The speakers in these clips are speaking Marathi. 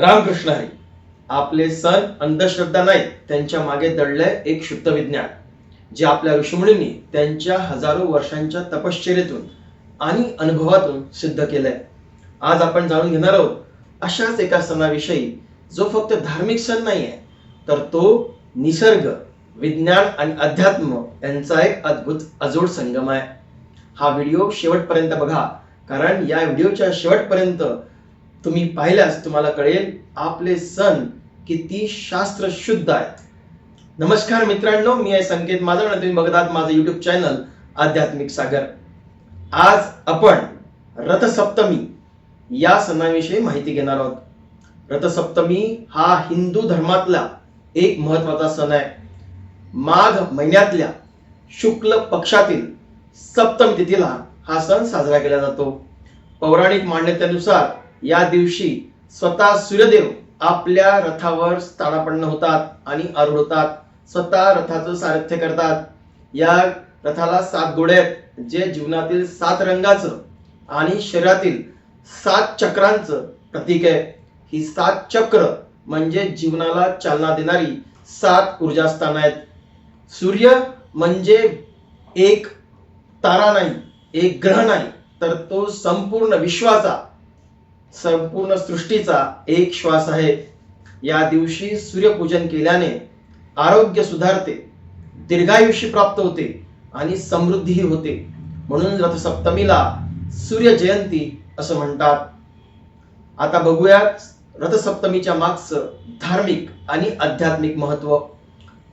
रामकृष्ण हरी आपले सण अंधश्रद्धा नाही त्यांच्या मागे दडलंय एक शुद्ध विज्ञान जे आपल्या ऋषीमुनींनी त्यांच्या हजारो वर्षांच्या तपश्चर्येतून आणि अनुभवातून सिद्ध केलंय. आज आपण जाणून घेणार आहोत अशाच एका सणाविषयी जो फक्त धार्मिक सण नाही आहे तर तो निसर्ग विज्ञान आणि अध्यात्म यांचा एक अद्भुत अजोड संगम आहे. हा व्हिडिओ शेवटपर्यंत बघा कारण या व्हिडिओच्या शेवटपर्यंत तुम्ही पाहिल्यास तुम्हाला कळेल आपले सण किती शास्त्र शुद्ध आहेत. नमस्कार मित्रांनो मी आहे संकेत माझा आणि तुम्ही बघत आहात माझं युट्यूब चॅनल आध्यात्मिक सागर. आज आपण रथसप्तमी या सणाविषयी माहिती घेणार आहोत. रथसप्तमी हा हिंदू धर्मातला एक महत्त्वाचा सण आहे. माघ महिन्यातल्या शुक्ल पक्षातील सप्तमी तिथीला हा सण साजरा केला जातो. पौराणिक मान्यतेनुसार या दिवशी स्वतः सूर्यदेव आपल्या रथावर स्थानापन्न होतात आणि आरूढ होतात. स्वतः रथाचं सारथ्य करतात. या रथाला सात घोडे आहेत जे जीवनातील सात रंगाचं आणि शरीरातील सात चक्रांचं प्रतीक आहे. ही सात चक्र म्हणजे जीवनाला चालना देणारी सात ऊर्जास्थान आहेत. सूर्य म्हणजे एक तारा नाही एक ग्रह नाही तर तो संपूर्ण विश्वाचा संपूर्ण सृष्टीचा एक श्वास आहे. या दिवशी सूर्यपूजन केल्याने आरोग्य सुधारते दीर्घायुष्य प्राप्त होते आणि समृद्धीही होते. म्हणून रथसप्तमीला सूर्य जयंती असं म्हणतात. आता बघूयात रथसप्तमीच्या मागचं धार्मिक आणि आध्यात्मिक महत्त्व.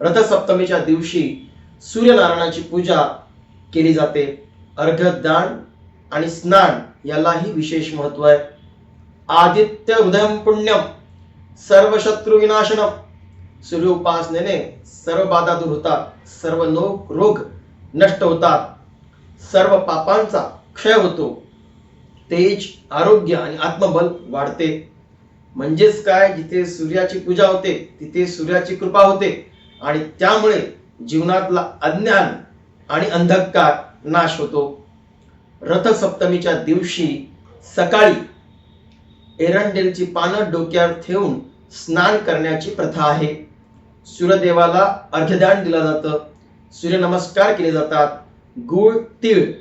रथसप्तमीच्या दिवशी सूर्यनारायणाची पूजा केली जाते. अर्घदान आणि स्नान यालाही विशेष महत्त्व आहे. आदित्य हृदयम पुण्यम सर्व शत्रु विनाशनम. सूर्य उपासनेने सर्व बाधा दूर होतात सर्व लोक रोग नष्ट होतात सर्व पापांचा क्षय होतो. तेज आरोग्य आणि आत्मबल वाढते. म्हणजेच काय? जिथे सूर्याची पूजा होते तिथे सूर्याची कृपा होते. आणि त्यामुळे जीवनातला अज्ञान आणि अंधकार नाश होतो. रथसप्तमीच्या दिवशी सकाळी एरंडेलची पानं डोक्यावर ठेवून स्नान करण्याची प्रथा आहे. सूर्यदेवाला अर्घ्यदान दिलं जातं. सूर्यनमस्कार केले जातात. गुळ तीळ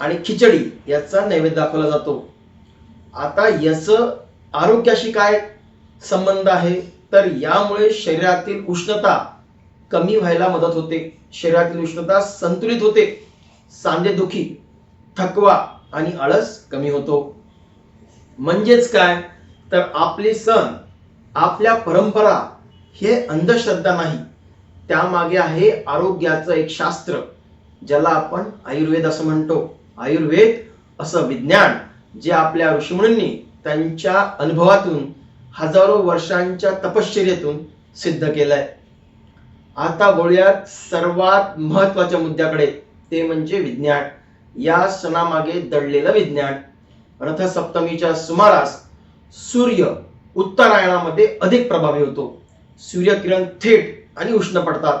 आणि खिचडी याचा नैवेद्य दाखवला जातो. आता याच आरोग्याशी काय संबंध आहे? तर यामुळे शरीरातील उष्णता कमी व्हायला मदत होते. शरीरातील उष्णता संतुलित होते. सांधेदुखी थकवा आणि आळस कमी होतो. म्हणजेच काय? तर आपले सण आपल्या परंपरा हे अंधश्रद्धा नाही. त्यामागे आहे आरोग्याचं एक शास्त्र ज्याला आपण आयुर्वेद असं म्हणतो. आयुर्वेद असं विज्ञान जे आपल्या ऋषीमुनींनी त्यांच्या अनुभवातून हजारो वर्षांच्या तपश्चर्येतून सिद्ध केलंय. आता बोलूयात सर्वात महत्त्वाच्या मुद्द्याकडे. ते म्हणजे विज्ञान. या सणामागे दडलेलं विज्ञान. रथसप्तमीच्या सुमारास सूर्य उत्तरायणामध्ये अधिक प्रभावी होतो. सूर्यकिरण थेट आणि उष्ण पडतात.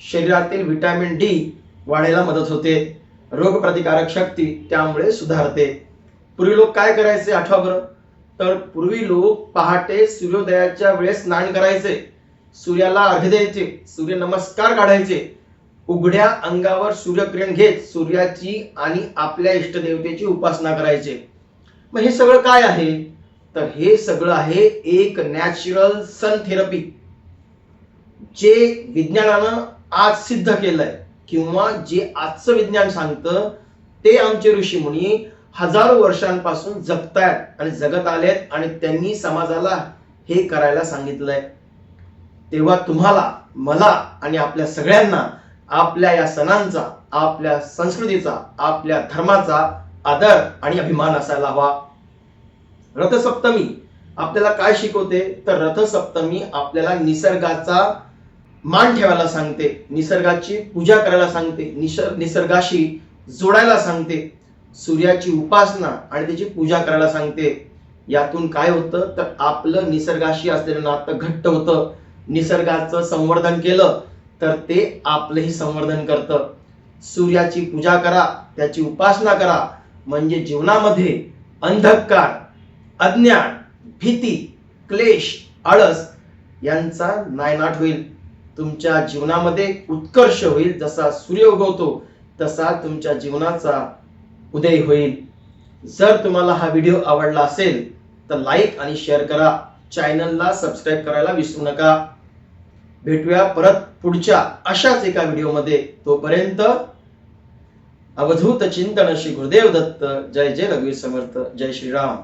शरीरातील व्हिटॅमिन डी वाढायला मदत होते. रोगप्रतिकारक शक्ती त्यामुळे सुधारते. पूर्वी लोक काय करायचे आठवा बरं तर पूर्वी लोक पहाटे सूर्योदयाच्या वेळेस स्नान करायचे. सूर्याला अर्घ्य द्यायचे. सूर्य नमस्कार काढायचे. उघड्या अंगावर सूर्यकिरण घेत सूर्याची आणि आपल्या इष्टदेवतेची उपासना करायचे. मग हे सगळं काय आहे? तर हे सगळं आहे एक नॅचरल सन थेरपी जे विज्ञानानं आज सिद्ध केलंय किंवा जे आजचं विज्ञान सांगतं ते आमचे ऋषीमुनी हजारो वर्षांपासून जगतायत आणि जगत आलेत आणि त्यांनी समाजाला हे करायला सांगितलंय. तेव्हा तुम्हाला मला आणि आपल्या सगळ्यांना आपल्या या सणांचा आपल्या संस्कृतीचा आपल्या धर्माचा आदर आणि अभिमान असायला हवा. रथसप्तमी आपल्याला काय शिकवते? तर रथसप्तमी आपल्याला निसर्गाचा मान ठेवायला सांगते. निसर्गाची पूजा करायला सांगते. निसर्ग निसर्गाशी जोडायला सांगते. सूर्याची उपासना आणि त्याची पूजा करायला सांगते. यातून काय होतं? तर आपलं निसर्गाशी असलेलं नातं घट्ट होतं. निसर्गाचं संवर्धन केलं तर ते आपलंही संवर्धन करतं. सूर्याची पूजा करा त्याची उपासना करा म्हणजे जीवनामध्ये अंधकार अज्ञान भीती क्लेश आळस यांचा नायनाट होईल. तुमच्या जीवनामध्ये उत्कर्ष होईल. जसा सूर्य उगवतो तसा तुमच्या जीवनाचा उदय होईल. जर तुम्हाला हा व्हिडिओ आवडला असेल तर लाईक आणि शेअर करा. चॅनलला सबस्क्राईब करायला विसरू नका. भेटूया परत पुढच्या अशाच एका व्हिडिओमध्ये. तोपर्यंत अवधूत चिंतन श्री गुरुदेव दत्त। जय जय रघुवीर समर्थ। जय श्रीराम।